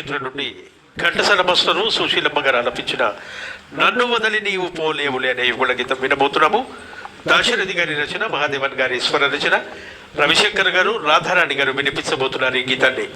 క్షేత్రం నుండి ఘంటసాల మస్తను సుశీలమ్మ గారు ఆలపించిన నన్ను వదిలి నీవు పోలేవులే అనే యువల గీతం వినబోతున్నాము. దాశరథి గారి రచన మహాదేవన్ గారి ఈశ్వర రచన రవిశంకర్ గారు రాధారాణి గారు వినిపించబోతున్నారు ఈ గీతాన్ని.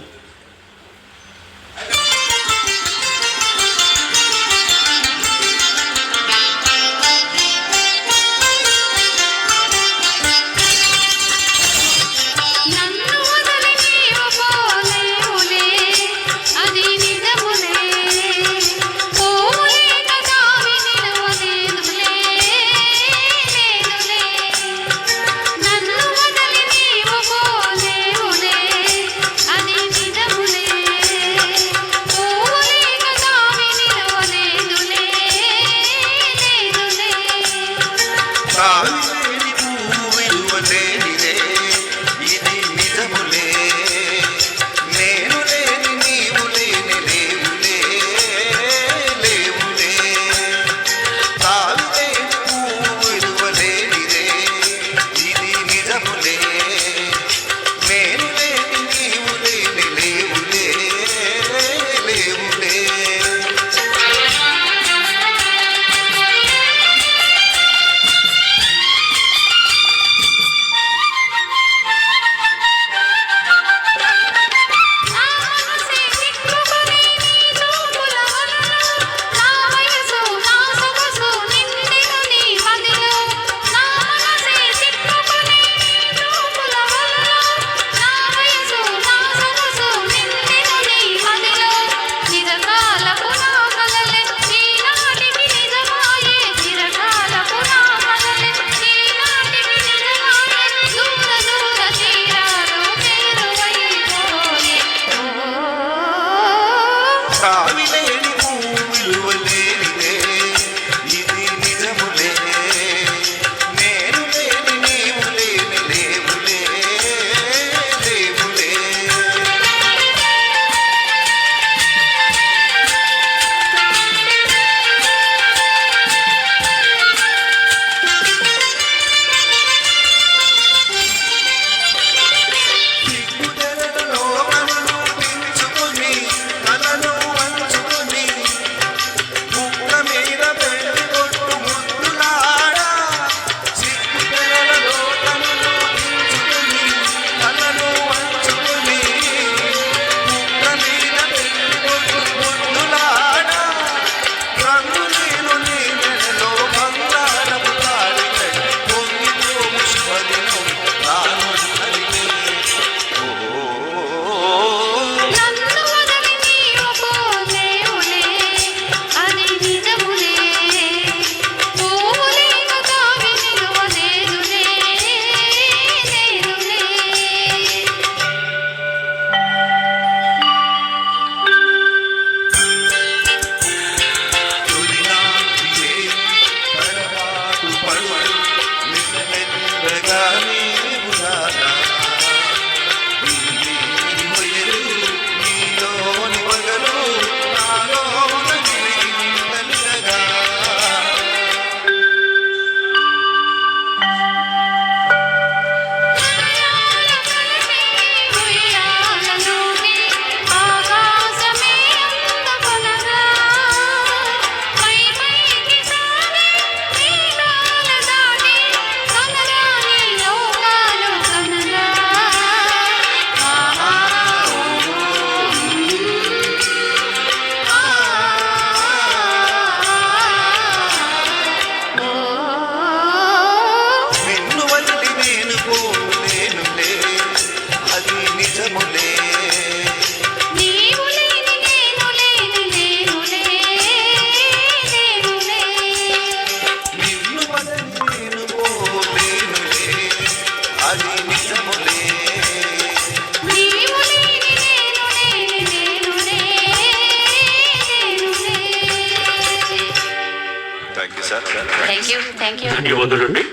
ధన్యవాదాలండి.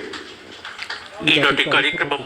ఈనాటి కార్యక్రమం